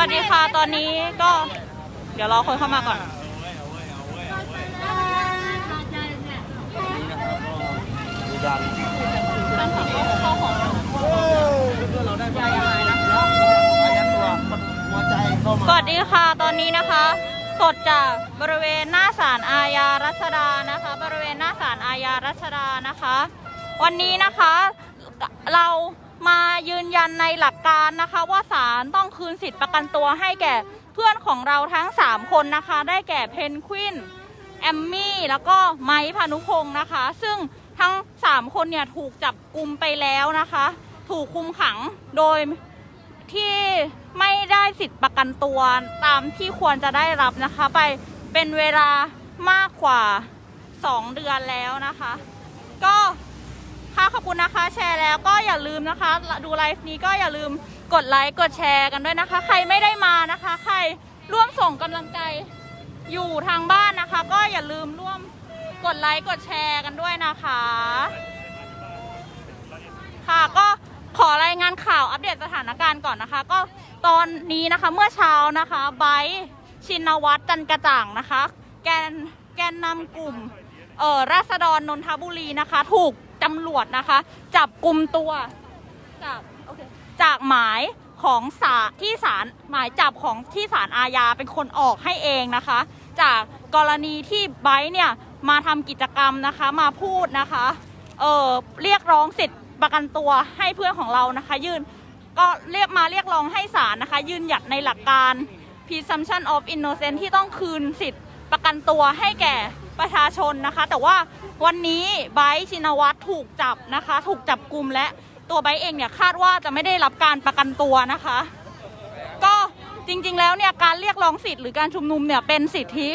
วัสดีค่ะ ตอนนี้ก็ เดี๋ยวรอคนเข้ามาก่อนมีการเข้าของเราได้ไปอายัดตัวหัวใจเข้ามาสวัสดีค่ะ ตอนนี้นะคะ สดจากบริเวณหน้าศาลอาญารัชดานะคะ บริเวณหน้าศาลอาญารัชดานะคะ วันนี้นะคะ เรา มายืนยันในหลักการนะคะว่าศาลต้องคืนสิทธิประกันตัวให้แก่เพื่อนของเราทั้ง 3 คนนะคะ ได้แก่เพนกวินแอมมี่แล้วก็ไม้พานุพงศ์นะคะ ซึ่งทั้ง 3 คนเนี่ยถูกจับกลุมไปแล้วนะคะ ถูกคุมขังโดยที่ไม่ได้สิทธิประกันตัวตามที่ควรจะได้รับนะคะ ไปเป็นเวลามากกว่า 2 เดือนแล้วนะคะ ก็ ขอบคุณนะคะ แชร์แล้วก็อย่าลืมนะคะ ดูไลฟ์นี้ก็อย่าลืมกดไลค์กดแชร์กันด้วยนะคะ ใครไม่ได้มานะคะ ใครร่วมส่งกำลังใจอยู่ทางบ้านนะคะ ก็อย่าลืมร่วมกดไลค์กดแชร์กันด้วยนะคะ ค่ะก็ขอรายงานข่าวอัปเดตสถานการณ์ก่อนนะคะ ก็ตอนนี้นะคะเมื่อเช้านะคะไบชินวัตรจันกระจ่างนะคะ แกนแกนนำกลุ่มเอ่อราษฎรนนทบุรีนะคะ ถูก ตำรวจนะคะ จับกลุ่มตัวจากโอเคจากหมายของศาลที่ศาลหมายจับของที่ศาลอาญาเป็นคนออกให้เองนะคะ จากกรณีที่ไบร์ทเนี่ยมาทำกิจกรรมนะคะมาพูดนะคะเออเรียกร้องสิทธิประกันตัวให้เพื่อนของเรานะคะ ยื่นก็เรียกมาเรียกร้องให้ศาลนะคะ ยืนหยัดในหลักการ presumption of innocence ที่ต้องคืนสิทธิประกันตัวให้แก่ ประชาชนนะคะ แต่ว่าวันนี้ไบชินวัตรถูกจับนะคะ ถูกจับกลุ่มและตัวไบเองเนี่ยคาดว่าจะไม่ได้รับการประกันตัวนะคะ ก็จริงๆแล้วเนี่ยการเรียกร้องสิทธิ์หรือการชุมนุมเนี่ยเป็นสิทธิ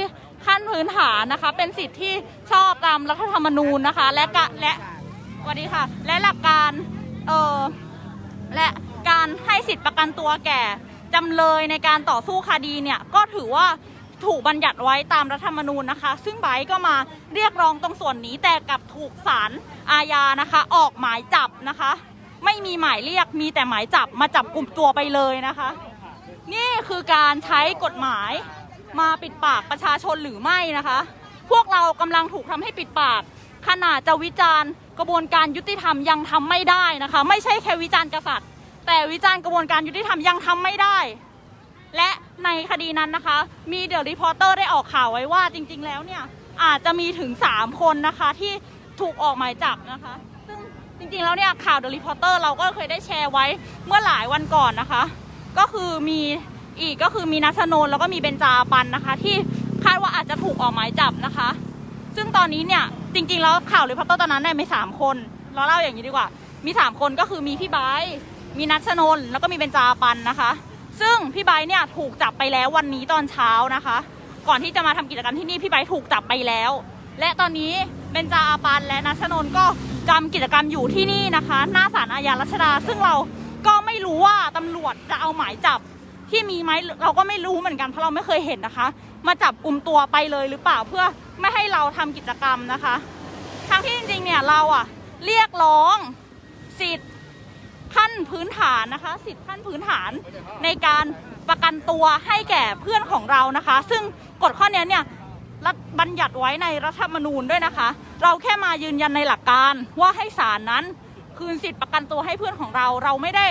ขั้นพื้นฐานนะคะ เป็นสิทธิที่ชอบตามรัฐธรรมนูญนะคะ และกะและสวัสดีค่ะ และหลักการเอ่อและการให้สิทธิประกันตัวแก่จำเลยในการต่อสู้คดีเนี่ยก็ถือว่า ถูกบัญญัติไว้ตามรัฐธรรมนูญนะคะ ซึ่งไบร์ก็มาเรียกร้องตรงส่วนนี้แต่กลับถูกศาลอาญานะคะ ออกหมายจับนะคะ ไม่มีหมายเรียกมีแต่หมายจับมาจับกลุ่มตัวไปเลยนะคะ นี่คือการใช้กฎหมายมาปิดปากประชาชนหรือไม่นะคะ พวกเรากำลังถูกทำให้ปิดปาก ขนาดจะวิจารณ์ กระบวนการยุติธรรมยังทำไม่ได้นะคะ ไม่ใช่แค่วิจารณ์กษัตริย์ แต่วิจารณ์กระบวนการยุติธรรมยังทำไม่ได้ และในคดีนั้นนะคะ มีเด e ะรีพอร์เตอร์ได้ออกข่าวไว้ว่าจริงๆแล้วเนี่ย อาจจะมีถึง 3 คนนะคะที่ถูกออกหมายจับนะคะ ซึ่งจริงๆแล้วเนี่ยข่าวเด e ะรีพอร์เตอร์เราก็เคยได้แชร์ไว้เมื่อหลายวันก่อนนะคะ ก็คือมีอีกก็คือมีนัชนนแล้วก็มีเบนจาปันนะคะ ที่คาดว่าอาจจะถูกออกหมายจับนะคะ ซึ่งตอนนี้เนี่ยจริงๆแล้วข่าวรีพอร์เตอร์ตอนนั้นเนี่ยมีสามคนเราเล่าอย่างนี้ดีกว่า มีสามคนก็คือมีพี่ไบมีนัชนนแล้วก็มีเบนจาปันนะคะ ซึ่งพี่ไบเนี่ยถูกจับไปแล้ววันนี้ตอนเช้านะคะ ก่อนที่จะมาทำกิจกรรมที่นี่พี่ไบถูกจับไปแล้ว และตอนนี้เบนจาอาปันและนัชนนก็จำกิจกรรมอยู่ที่นี่นะคะ หน้าศาลอาญารัชดา ซึ่งเราก็ไม่รู้ว่าตำรวจจะเอาหมายจับที่มีไหมเราก็ไม่รู้เหมือนกันเพราะเราไม่เคยเห็นนะคะ มาจับกลุ่มตัวไปเลยหรือเปล่าเพื่อไม่ให้เราทำกิจกรรมนะคะทั้งที่จริงๆเนี่ยเราอะเรียกร้องสิทธิ์ ขั้นพื้นฐานนะคะ สิทธิขั้นพื้นฐานในการประกันตัวให้แก่เพื่อนของเรานะคะ ซึ่งกฎข้อนี้เนี่ยรัฐบัญญัติไว้ในรัฐธรรมนูญด้วยนะคะ เราแค่มายืนยันในหลักการว่าให้ศาลนั้นคืนสิทธิประกันตัวให้เพื่อนของเรา เราไม่ได้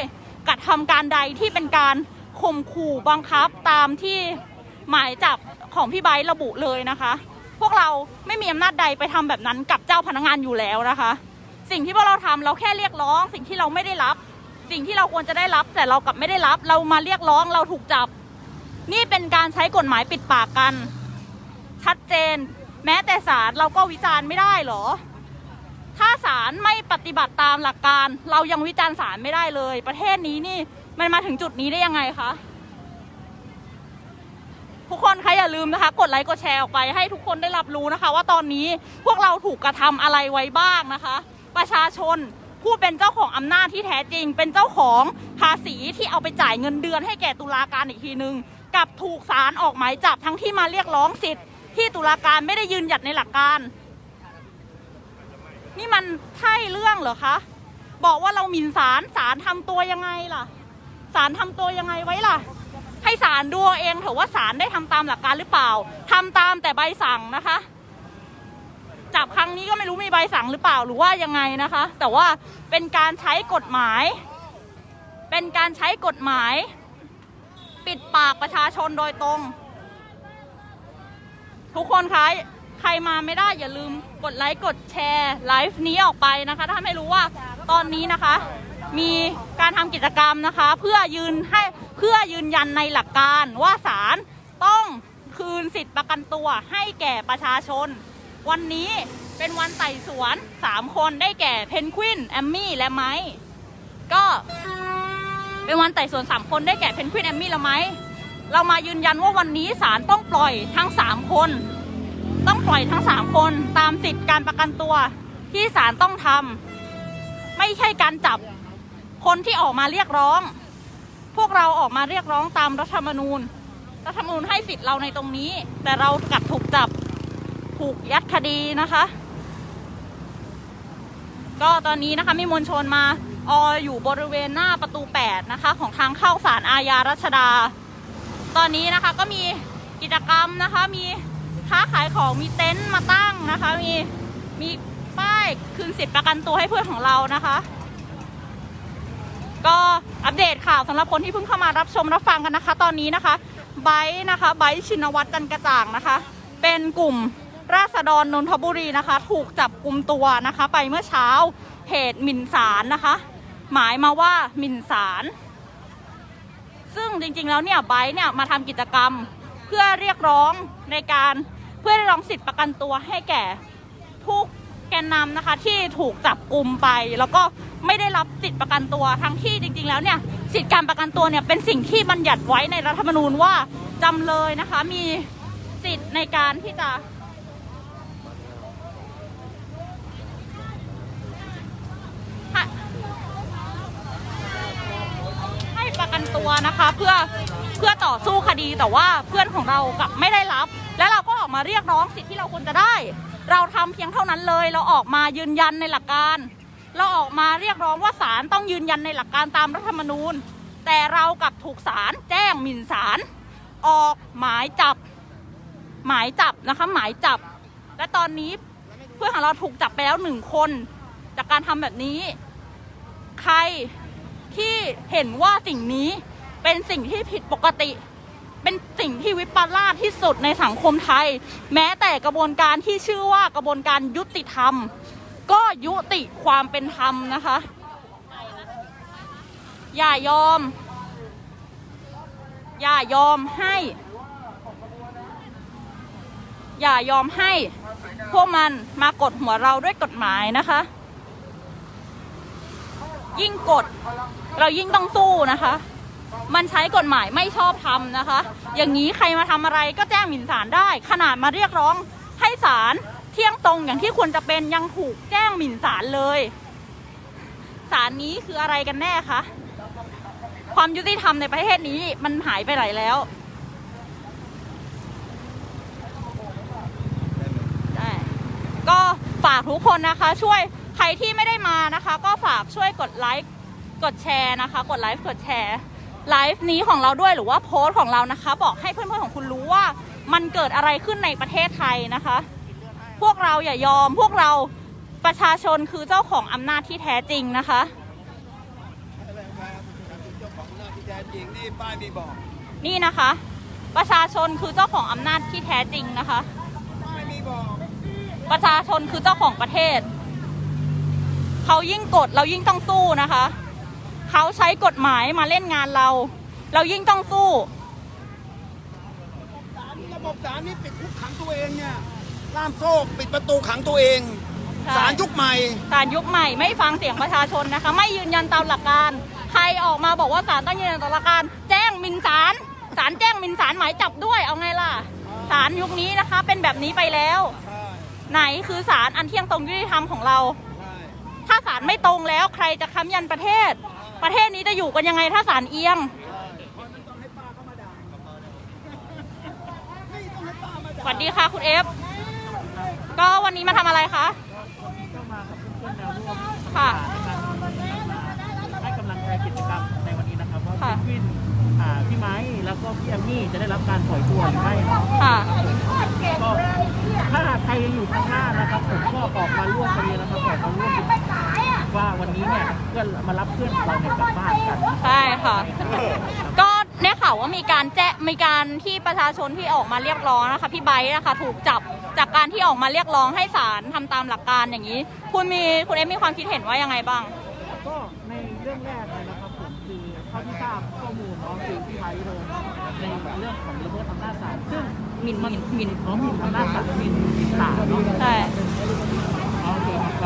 กระทำการใดที่เป็นการข่มขู่บังคับตามที่หมายจับของพี่ไบร์ระบุเลยนะคะ พวกเราไม่มีอำนาจใดไปทำแบบนั้นกับเจ้าพนักงานอยู่แล้วนะคะ สิ่งที่พวกเราทำเราแค่เรียกร้อง สิ่งที่เราไม่ได้รับ สิ่งที่เราควรจะได้รับแต่เรากลับไม่ได้รับ เรามาเรียกร้องเราถูกจับ นี่เป็นการใช้กฎหมายปิดปากกัน ชัดเจน แม้แต่ศาลเราก็วิจารณ์ไม่ได้เหรอ ถ้าศาลไม่ปฏิบัติตามหลักการ เรายังวิจารณ์ศาลไม่ได้เลย ประเทศนี้นี่มันมาถึงจุดนี้ได้ยังไงคะทุกคนคะอย่าลืมนะคะ กดไลค์กดแชร์ออกไปให้ทุกคนได้รับรู้นะคะ ว่าตอนนี้พวกเราถูกกระทำอะไรไว้บ้างนะคะ ประชาชน ผู้เป็นเจ้าของอำนาจที่แท้จริง เป็นเจ้าของภาษีที่เอาไปจ่ายเงินเดือนให้แก่ตุลาการอีกทีหนึงกับถูกศาลออกหมายจับทั้งที่มาเรียกร้องสิทธิ์ที่ตุลาการไม่ได้ยืนหยัดในหลักการ นี่มันใช่เรื่องเหรอคะ บอกว่าเราหมิ่นศาลศาลทำตัวยังไงล่ะศาลทำตัวยังไงไว้ล่ะ ให้ศาลดูเอาเองเถอะว่าศาลได้ทำตามหลักการหรือเปล่าทำตามแต่ใบสั่งนะคะ จับครั้งนี้ก็ไม่รู้มีใบสั่งหรือเปล่าหรือว่ายังไงนะคะ แต่ว่าเป็นการใช้กฎหมาย เป็นการใช้กฎหมาย ปิดปากประชาชนโดยตรง ทุกคนคะใครมาไม่ได้อย่าลืมกดไลค์กดแชร์ไลฟ์นี้ออกไปนะคะ ถ้าไม่รู้ว่าตอนนี้นะคะ มีการทำกิจกรรมนะคะ เพื่อยืนให้เพื่อยืนยันในหลักการว่าศาลต้องคืนสิทธิประกันตัวให้แก่ประชาชน วันนี้เป็นวันไต่สวน 3 คนได้แก่เพนกวินแอมมี่และไม้ก็เป็นวันไต่สวน 3 คนได้แก่เพนกวินแอมมี่และไม้เรามายืนยันว่าวันนี้ศาลต้องปล่อยทั้ง 3 คน ต้องปล่อยทั้ง 3 คนตามสิทธิการประกันตัวที่ศาลต้องทำไม่ใช่การจับคนที่ออกมาเรียกร้อง พวกเราออกมาเรียกร้องตามรัฐธรรมนูญ รัฐธรรมนูญให้สิทธิ์เราในตรงนี้ แต่เรากลับถูกจับ ถูกยัดคดีนะคะ ก็ตอนนี้นะคะมีมวลชนมาออยู่บริเวณหน้าประตู 8 นะคะ ของทางเข้าศาลอาญารัชดา ตอนนี้นะคะก็มีกิจกรรมนะคะ มีค้าขายของมีเต็นท์มาตั้งนะคะ มีมีป้ายคืนสิทธิประกันตัวให้เพื่อนของเรานะคะ ก็อัปเดตข่าวสำหรับคนที่เพิ่งเข้ามารับชมรับฟังกันนะคะ ตอนนี้นะคะไบ์นะคะไบ์ชินวัตรจันกระจ่างนะคะ เป็นกลุ่ม ราษฎรนนทบุรีนะคะ ถูกจับกลุ่มตัวนะคะ ไปเมื่อเช้าเหตุหมิ่นศาลนะคะ หมายมาว่าหมิ่นศาลซึ่งจริงๆแล้วเนี่ยไบร์เนี่ยมาทำกิจกรรมเพื่อเรียกร้องในการเพื่อเรียกร้องสิทธิประกันตัวให้แก่ผู้แกนนำนะคะที่ถูกจับกลุ่มไป แล้วก็ไม่ได้รับสิทธิประกันตัวทั้งที่จริง ๆ แล้วเนี่ยสิทธิการประกันตัวเนี่ยเป็นสิ่งที่บัญญัติไว้ในรัฐธรรมนูญว่าจำเลยนะคะมีสิทธิ์ในการที่จะให้ให้ ประกันตัวนะคะ เพื่อเพื่อต่อสู้คดีแต่ว่าเพื่อนของเรากลับไม่ได้รับ แล้วเราก็ออกมาเรียกร้องสิทธิที่เราควรจะได้ เราทำเพียงเท่านั้นเลย เราออกมายืนยันในหลักการ เราออกมาเรียกร้องว่าศาลต้องยืนยันในหลักการตามรัฐธรรมนูญ แต่เรากลับถูกศาลแจ้งหมิ่นศาลออกหมายจับ หมายจับนะคะหมายจับ และตอนนี้เพื่อนของเราถูกจับไปแล้วหนึ่งคน จากการทำแบบนี้ ใคร ที่เห็นว่าสิ่งนี้เป็นสิ่งที่ผิดปกติ เป็นสิ่งที่วิปลาสที่สุดในสังคมไทย แม้แต่กระบวนการที่ชื่อว่ากระบวนการยุติธรรม ก็ยุติความเป็นธรรมนะคะ อย่ายอม อย่ายอมให้ อย่ายอมให้ พวกมันมากดหัวเราด้วยกฎหมายนะคะ ยิ่งกด เรายิ่งต้องสู้นะคะ มันใช้กฎหมายไม่ชอบทำนะคะ อย่างนี้ใครมาทำอะไรก็แจ้งหมิ่นศาลได้ ขนาดมาเรียกร้องให้ศาลเที่ยงตรงอย่างที่ควรจะเป็นยังถูกแจ้งหมิ่นศาลเลยศาลนี้คืออะไรกันแน่คะความยุติธรรมในประเทศนี้มันหายไปไหนแล้วได้ก็ฝากทุกคนนะคะช่วย ใครที่ไม่ได้มานะคะ ก็ฝากช่วยกดไลค์กดแชร์นะคะ กดไลค์กดแชร์ไลฟ์นี้ของเราด้วยหรือว่าโพสต์ของเรานะคะ บอกให้เพื่อนๆของคุณรู้ว่ามันเกิดอะไรขึ้นในประเทศไทยนะคะ พวกเราอย่ายอมพวกเราประชาชนคือเจ้าของอำนาจที่แท้จริงนะคะเจ้าของหน้าที่แท้จริงนี่ป้ายมีบอกนี่นะคะ ประชาชนคือเจ้าของอำนาจที่แท้จริงนะคะป้ายมีบอกประชาชนคือเจ้าของประเทศ เขายิ่งกดเรายิ่งต้องสู้นะคะ เขาใช้กฎหมายมาเล่นงานเรา เรายิ่งต้องสู้ ศาลระบบศาลนี่ปิดคุกขังตัวเองเนี่ยล่ามโซ่ปิดประตูขังตัวเองใช่ ศาลยุคใหม่ศาลยุคใหม่ไม่ฟังเสียงประชาชนนะคะ ไม่ยืนยันตามหลักการ ใครออกมาบอกว่าศาลต้องยืนยันตามหลักการ แจ้งหมินศาลศาลแจ้งหมินศาลหมายจับด้วยเอาไงล่ะศาลยุคนี้นะคะ เป็นแบบนี้ไปแล้วใช่ไหนคือศาลอันเที่ยงตรงยุติธรรมของเราใช่ ถ้าศาลไม่ตรงแล้วใครจะค้ำยันประเทศ ประเทศนี้จะอยู่กันยังไงถ้าศาลเอียง สวัสดีค่ะคุณเอฟ ก็วันนี้มาทำอะไรคะก็มากับเพื่อนๆแนวร่วมค่ะ ให้กำลังใจกิจกรรมในวันนี้นะครับว่าค่ะเพนกวินอ่าพี่ไม้แล้วก็พี่แอมมี่จะได้รับการปล่อยตัวหรือไม่เนาะค่ะ ก็ถ้าใครยังอยู่ข้างหน้านะครับผมก็ออกมาร่วมกันเลยนะครับออกมาร่วม ว่าวันนี้เนี่ยเพื่อนมารับเพื่อนของเราเนี่ยกลับบ้านกันใช่ค่ะ ก็เนี่ยข่าวว่ามีการแจ้มีการที่ประชาชนที่ออกมาเรียกร้องนะคะพี่ไบร์ทนะคะถูกจับจากการที่ออกมาเรียกร้องให้ศาลทำตามหลักการอย่างนี้ คุณมีคุณเอ็มมีความคิดเห็นว่ายังไงบ้าง ก็ในเรื่องแรกเลยนะครับผมคือเท่าที่ทราบข้อมูลเนาะคือพี่ไม้โดนในเรื่องของละเมิดอำนาจศาลซึ่งหมิ่นหมิ่นหมิ่น อ๋อหมิ่นอำนาจศาลหมิ่นศาลเนาะ ใช่โ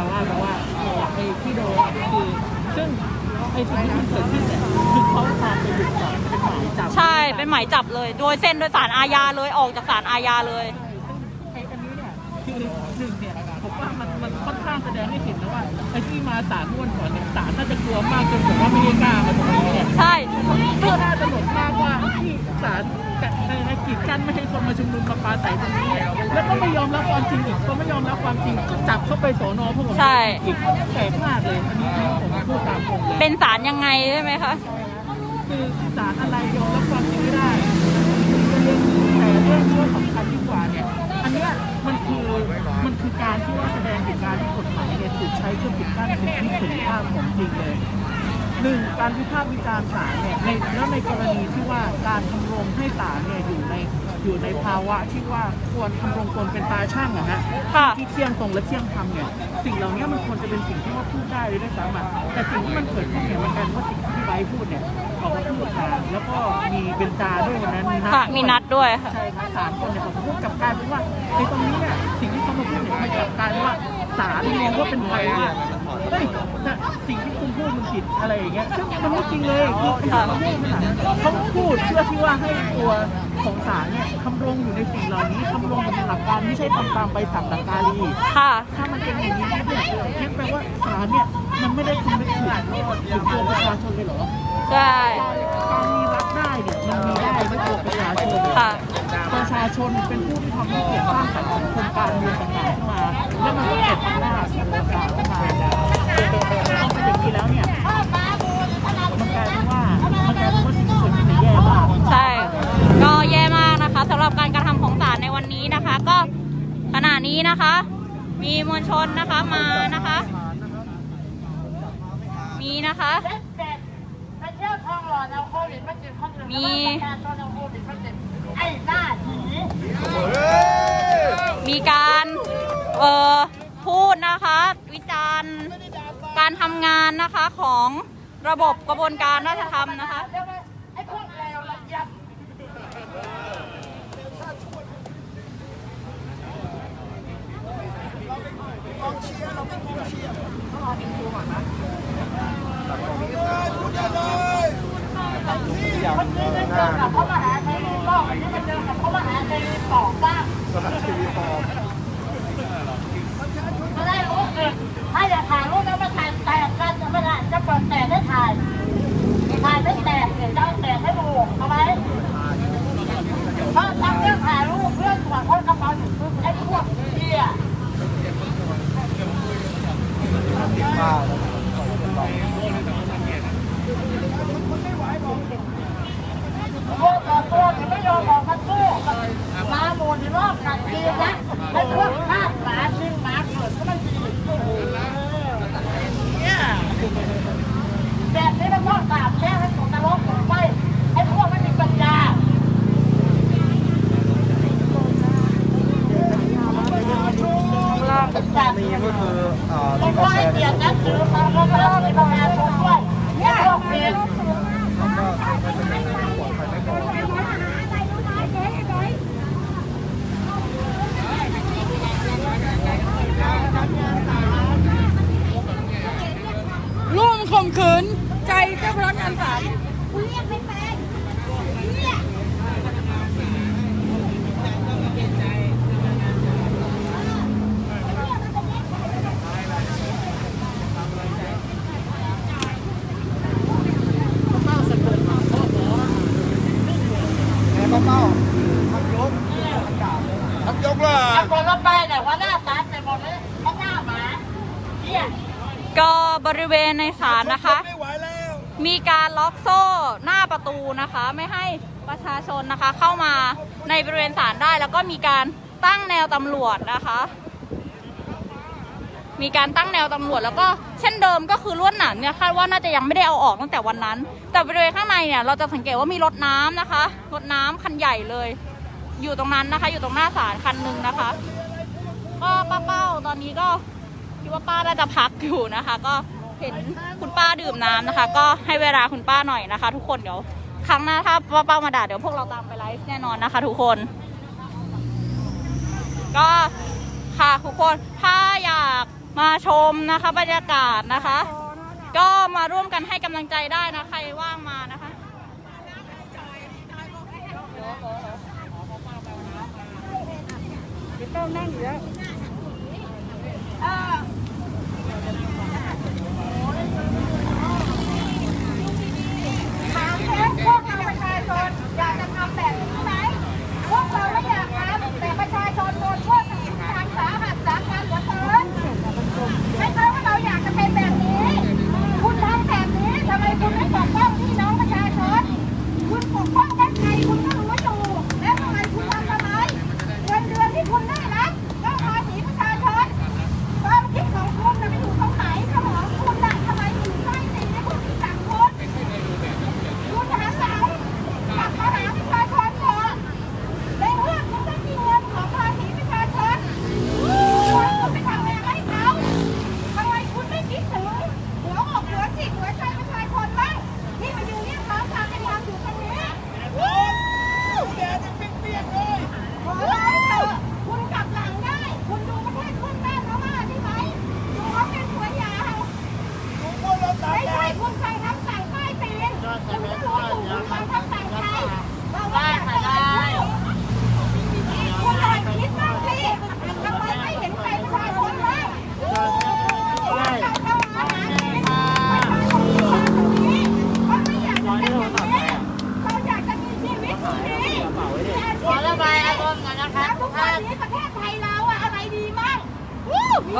อเคครับแปลว่าแปลว่าไอ้ที่โดนคือซึ่งไอ้สิ่งที่มันเกิดขึ้นเนี่ยคือเขาพาไปบุกจับเป็นหมายจับใช่เป็นหมายจับเลย โดยเซ็นโดยสารอาญาเลยออกจากสารอาญาเลยไอ้อันนี้เนี่ยคือหนึ่ง ค่อนข้างแสดงให้เห็นนะว่าไอ้ที่มาศาลม่วนก่อนเนี่ยศาลน่าจะกลัวมากจนผมว่าไม่ได้กล้ามาตรงนี้เนี่ยใช่คือน่าจะหลดมากว่าที่ศาลกัดในในกีดกันไม่ให้คนมาชุมนุมมาปราศัยตรงนี้เนี่ยแล้วก็ไม่ยอมรับความจริงอีกพอไม่ยอมรับความจริงก็จับเข้าไปสอนอพวกผมใช่อีกแปลกมากเลยอันนี้ผมพูดตามตรงเลยเป็นสารยังไงใช่ไหมคะคือศาลอะไรยอมรับความจริงไม่ได้แต่เรื่องที่ว่าสำคัญยิ่งกว่าเนี่ยอันเนี้ยมันคือ มันคือการที่ว่าแสดงถึงการที่กฎหมายเนี่ยถูกใช้เพื่อปิดกั้นสิทธิเสรีภาพของจริงเลยหนึ่งการวิพากษ์วิจารณ์ศาลเนี่ยในแล้วในกรณีที่ว่าการทำรงให้ศาลเนี่ยอยู่ใน อยู่ในภาวะที่ว่าควรทำรงตนเป็นตาช่างอะฮะค่ะ ที่เที่ยงตรงและเที่ยงธรรมเนี่ยสิ่งเหล่านี้มันควรจะเป็นสิ่งที่ว่าพูดได้เลยด้วยซ้ำอะแต่สิ่งที่มันเกิดขึ้นเนี่ยมันกลายเป็นว่าสิ่งที่พี่ไบร์ทพูดเนี่ยออกมาพูดมาแล้วก็มีเบนจาด้วยวันนั้นมีนัดค่ะด้วยมีนัดด้วย ค่ะ ใช่ครับสามคนเนี่ยผมพูดกลับกลารเป็นว่าในตรงนี้เนี่ยสิ่งที่เขามาพูดเนี่ยมันกลับกลารว่าศาลมองว่าเป็นไทยเนี่ย เฮ้ยแต่สิ่งที่คุณพูดมันผิดอะไรอย่างเงี้ยซึ่งมันไม่จริงเลยคือเขาพูดมันอะเขาพูดเพื่อที่ว่าให้ตัวของศาลเนี่ยทำรงอยู่ในสิ่งเหล่านี้ทำรงอยู่ในหลักการไม่ใช่ทำตามใบสั่งดังกาลีค่ะ ถ้ามันเป็นอย่างนี้เนี่ยนั่นแปลว่าศาลเนี่ยมันไม่ได้คำนึกถึงถึงตัวประชาชนเลยเหรอใช่ การมีรัฐได้เนี่ยมันมีได้ไม่ตัวประชาชนค่ะ ประชาชนเป็นผู้ที่ทำให้เกิดสร้างสรรค์สังคมการเมืองต่างๆขึ้นมา แล้วมันก็เกิดอำนาจส่วนต่างขึ้นมาีแล้วเนี่ยมันกลายเป็นว่ามันกลายเป็นว่าสิ่งที่เกิดขึ้นเนี่ยแย่มากใช่ ก็แย่มากนะคะสำหรับการกระทำของศาลในวันนี้นะคะ ก็ขณะนี้นะคะ มีมวลชนนะคะมานะคะ มีนะคะไปเที่ยวทองหล่อเอาโควิดมาติดคนอื่นมีประชาชนเอาโควิดมาติดไอ้หน้าผี มีการ เอ่อพูดนะคะ วิจารณ์การ ทำงานนะคะของระบบกระบวนการราชธรรมนะคะเดี๋ยวนะไอ้พวกเลวละเอียดคนนี้ไม่เจอกับเขามหาใครรีสองอันนี้มาเจอกับเขามหาใครรีสองบ้างไม่ได้รู้สึกถ้าอยากถ่ายรูปแล้ว แตกกันจะไม่ได้จะเปิดแตกได้ถ่ายถ่ายไม่แตกเดี๋ยวจะเอาแตกให้ดูเอาไหมถ้าทำเรื่องถ่ายรูปเรื่องตรวจค้นกระเป๋าอยู่ไอ้พวกเหี้ย พวกต่อตัวเนี่ยไม่ยอมออกมาสู้มาโมนรอบกัดทีนะไอ้พวกคาดหมาชิงหมาเกิดก็ไม่ดีแบบนี้มันพวกสาบแช่งให้ตกนรกไปไอ้พวกไม่มีปัญญาจัด นี่ก็คือเอ่อ ไม่ ที่เขา ค่อย แชร์ เกียรตินักถือมาเขาไม่ต้องมีประชาชนด้วยเนี่ยพวกนี้ ร่วมข่มขืนใจเจ้าพนักงานศาล แม่เป้าทำยกทำยกเลย เอาคนละไปเนี่ยหัวหน้าศาลไปหมดเลยข้างหน้าหมาเนี่ย ก็บริเวณในศาลนะคะไม่ไหวแล้วมีการล็อกโซ่หน้าประตูนะคะ ไม่ให้ประชาชนนะคะ เข้ามาในบริเวณศาลได้ แล้วก็มีการตั้งแนวตำรวจนะคะ มีการตั้งแนวตำรวจแล้วก็เช่นเดิมก็คือลวดหนามเนี่ยคาดว่าน่าจะยังไม่ได้เอาออกตั้งแต่วันนั้น แต่บริเวณข้างในเนี่ยเราจะสังเกตว่ามีรถน้ำนะคะรถน้ำคันใหญ่เลย อยู่ตรงนั้นนะคะ อยู่ตรงหน้าศาลคันหนึ่งนะคะ ก็ป้าเป้าตอนนี้ก็ คิดว่าป้าน่าจะพักอยู่นะคะ ก็เห็นคุณป้าดื่มน้ำนะคะ ก็ให้เวลาคุณป้าหน่อยนะคะ ทุกคนเดี๋ยวครั้งหน้าถ้าป้าเป้ามาด่าเดี๋ยวพวกเราตามไปไลฟ์แน่นอนนะคะ ทุกคน ก็ค่ะทุกคนถ้าอยากมาชมนะคะบรรยากาศนะคะ ก็มาร่วมกันให้กำลังใจได้นะใครว่างมานะคะถามแค่พวกเราประ ชาชนอยากจะทำแบบนี้ไหมพวกเราไม่อยากทำแต่ประชาชนโดนพวกทางสาหัสสาหัสเหลือเกินไม่ใช่ว่าเราอยากจะเป็นแบบนี้ คุณทำแบบนี้ทำไมคุณไม่ปกป้องพี่น้องประชาชน คุณปกป้องด้านในคุณก็รู้อยู่แล้วทำไมคุณทำทำไมเงินเดือนที่คุณได้รับก็ภาษีประชาชน ความคิดของคุณน่ะไม่อยู่ตรงไหนสมองคุณน่ะทำไมถึงใต้ติ่งในคุณที่สั่งคุณ คุณหันหลังกลับมาหาประชาชนก่อนในเมื่อคุณได้มีเงินของภาษีประชาชนคุณไปทำอะไรให้เขาทำไมคุณไม่คิดถึงหัวอกหัวจิตหัวใจประชาชนบ้างที่มายืนเรียกร้องความเป็นธรรมอยู่ตรงนี้แดดจะเปียกๆเลยขอร้องเถอะคุณกลับหลังได้ คุณดูประเทศเพื่อนบ้านเขาว่าได้ไหมดูเขาเป็นตัวอย่างไม่ใช่คุณสั่งคำสั่งใต้ตีนคุณก็รู้อยู่คุณสั่งคำสั่งใครเราว่าอยากจะเป็นผู้คุณลองคิดบ้างสิทำไมไม่เห็นใจประชาชนบ้างคุณกลับเข้ามาหาเองประชาชนที่มาตรงนี้เขาไม่อยากจะเป็นแบบนี้เขาอยากจะมีชีวิตที่ดีมีอาชีพที่ดีแล้วทุกวันนี้ประเทศไทยเราอะอะไรดีมั่งวู้มี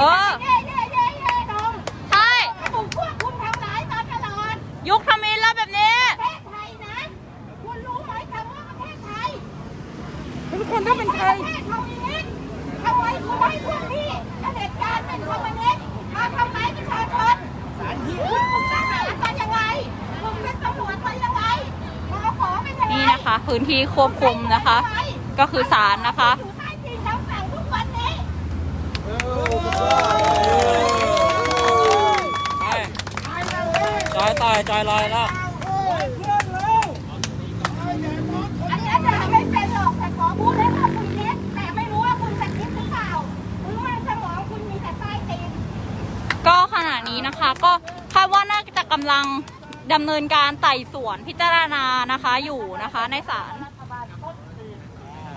แต่เย่เย่เย่เย่ดง ใช่ ถูกพวกคุณทำร้ายมาตลอด ยุคทมินแล้วแบบนี้ ประเทศไทยนะ คุณรู้ไหมคำว่าประเทศไทย ทุกคนต้องเป็นใครเทศคอมมิวนิสต์ทำไมคุณให้พวกที่เผด็จการเป็นคอมมิวนิสต์มาทำร้ายประชาชนคุณคุณทหารมายังไงคุณเป็นตำรวจมายังไงมอขอเป็นยังไงนี่นะคะ พื้นที่ควบคุมนะคะ ก็คือศาลนะคะใจอยต่อยจอยลอยแล้ว ก็ขณะนี้นะคะก็คาดว่าน่าจะกำลังดำเนินการไต่สวนพิจารณานะคะอยู่นะคะในศาล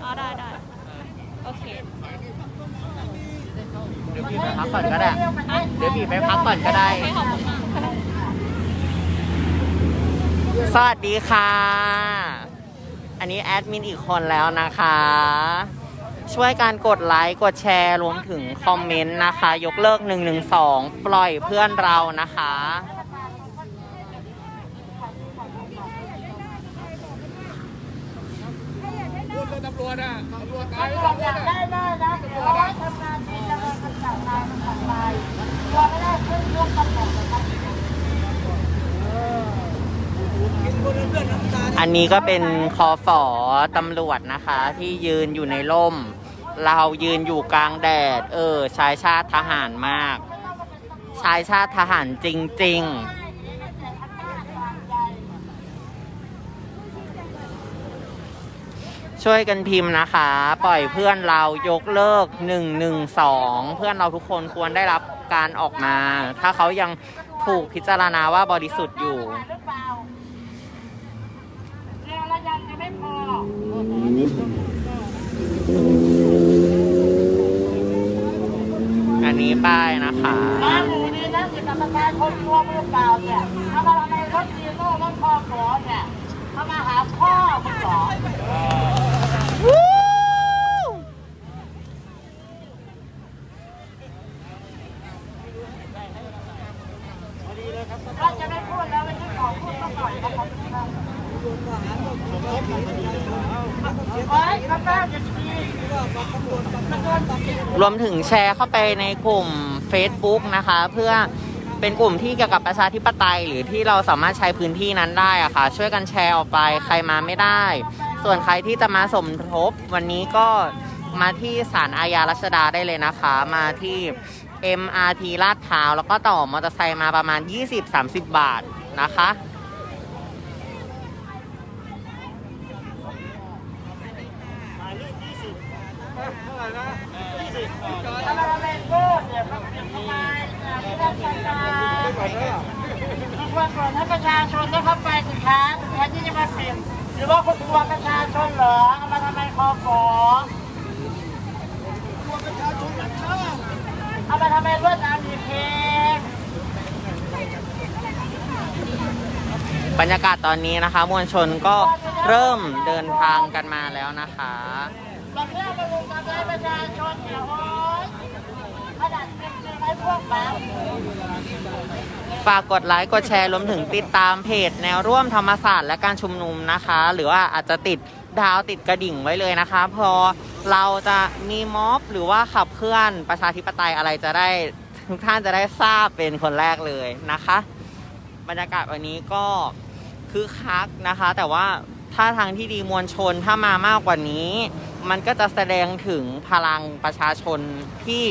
อ๋อได้ได้โอเคเดี๋ยวพี่ไปพักก่อนก็ได้ เดี๋ยวพี่ไปพักก่อนก็ได้โอเคขอบคุณมากสวัสดีค่ะ อันนี้แอดมินอีกคนแล้วนะคะ ช่วยการกดไลค์กดแชร์รวมถึงคอมเมนต์นะคะ ยกเลิก 112 ปล่อยเพื่อนเรานะคะอยากได้หน้านะขอให้ทำงานดีดำเนินคำสั่งนายคำสั่งนายตัวไม่ได้ขึ้นร่วมตำแหน่งนะครับ อันนี้ก็เป็นคอฝอตำรวจนะคะ ที่ยืนอยู่ในร่ม เรายืนอยู่กลางแดด เออ ชายชาติทหารมาก ชายชาติทหารจริง ๆช่วยกันพิมพ์นะคะ ปล่อยเพื่อนเรายกเลิก 112 เพื่อนเราทุกคนควรได้รับการออกมา ถ้าเขายังถูกพิจารณาว่าบริสุทธิ์อยู่ หรือเปล่าเรียนระยังจะไม่พอ อันนี้ป้ายนะคะร้านหมูนี้นะคือกรรมการคนชั่วมือเปล่าเนี่ยถ้ามาในรถดีโน่รถพ่อขอเนี่ยเขามาหาพ่อคุณหรอเราจะไม่พูดแล้วไม่ใช่ขอพูด ไว้ข้างหน้าจะมี รวมถึงแชร์เข้าไปในกลุ่ม Facebook นะคะ เพื่อเป็นกลุ่มที่เกี่ยวกับประชาธิปไตย หรือที่เราสามารถใช้พื้นที่นั้นได้อะค่ะ ช่วยกันแชร์ออกไปใครมาไม่ได้ ส่วนใครที่จะมาสมทบ วันนี้ก็มาที่ศาลอาญารัชดาได้เลยนะคะ มาที่ MRT ลาดพร้าวแล้วก็ต่อมอเตอร์ไซค์มาประมาณ 20-30 บาทนะคะ ถ้าเราเล่นโก้เนี่ยมันเป็นทำไมเนี่ยไม่ได้ใช้ วันก่อนให้ประชาชนได้เข้าไปสิคะแทนที่จะมาเปิดหรือว่าคุณกลัวประชาชนเหรอเอามาทำไมคอขอกลัวประชาชนหรอเอามาทำไมรวดน้ำอีกเพลงบรรยากาศตอนนี้นะคะ มวลชนก็เริ่มเดินทางกันมาแล้วนะคะแบบนี้มาลุมทำร้ายประชาชนเนี่ยโอ๊ยขนาด ฝากกดไลค์กดแชร์รวมถึงติดตามเพจ แนวร่วมธรรมศาสตร์และการชุมนุมนะคะ หรือว่าอาจจะติดดาวติดกระดิ่งไว้เลยนะคะ พอเราจะมีม็อบหรือว่าขับเคลื่อนประชาธิปไตยอะไรจะได้ทุกท่านจะได้ทราบเป็นคนแรกเลยนะคะ บรรยากาศวันนี้ก็คือคักนะคะ แต่ว่าถ้าทางที่ดีมวลชนถ้ามามากกว่านี้ มันก็จะแสดงถึงพลังประชาชนที่